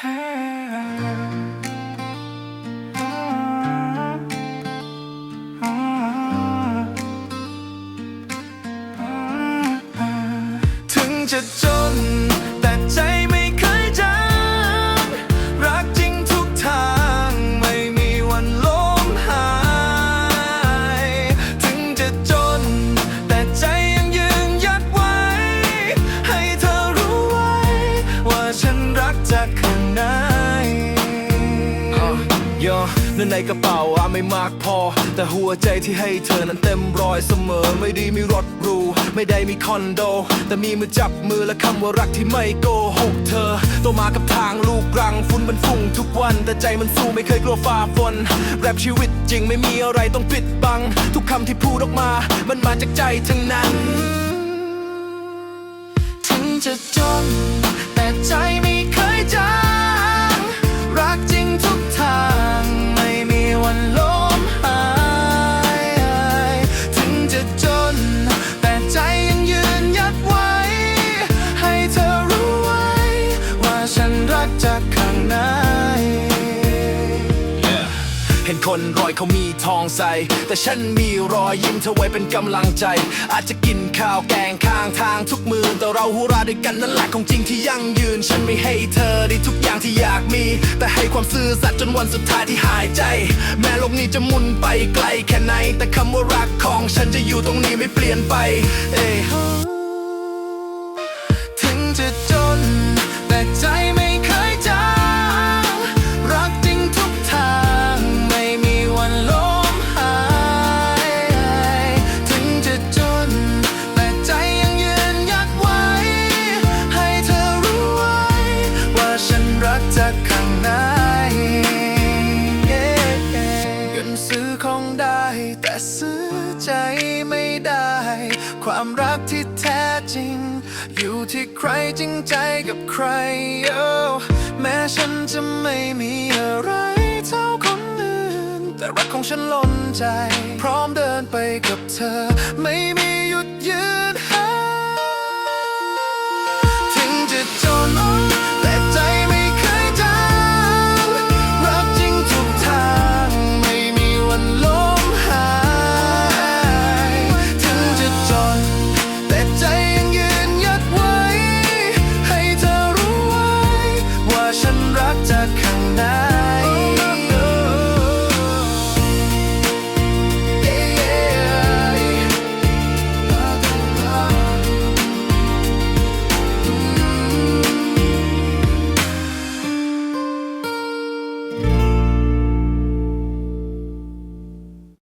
ถึงจะจน จากข้างในโยเงินในกระเป๋าอะไม่มากพอ แต่หัวใจที่ให้เธอนั้นเต็มร้อยเสมอ ไม่ได้มีรถหรูไม่ได้มีคอนโด แต่มีมือจับมือและคำว่ารักที่ไม่โกหกเธอโตมากับทางลูกรังฝุ่นมันฟุ้งทุกวัน แต่ใจมันสู้ไม่เคยกลัวฟ้าฝนแรปชีวิตจริงไม่มีอะไรต้องปิดบัง ทุกคำที่พูดออกมา มันมาจากใจทั้งนั้น ถึงจะจน เห็นคนรอยเขามีทองใส แต่ฉันมีรอยยิ้มเธอไว้เป็นกำลังใจ อาจจะกินข้าวแกงข้างทางทุกมือแต่เราฮูราด้วยกันนั่นแหละของจริงที่ยั่งยืน ฉันไม่ให้เธอได้ทุกอย่างที่อยากมี แต่ให้ความซื่อสัตย์จนวันสุดท้ายที่หายใจ แม้โลกนี้จะหมุนไปไกลแค่ไหน แต่คำว่ารักของฉันจะอยู่ตรงนี้ไม่เปลี่ยนไป เอ้ ความรักที่แท้จริง อยู่ที่ใครจริงใจกับใครโอ้แม้ฉันจะไม่มีอะไรเท่าคนอื่น แต่รักของฉันล้นใจ พร้อมเดินไปกับเธอ ไม่มีหยุดยืน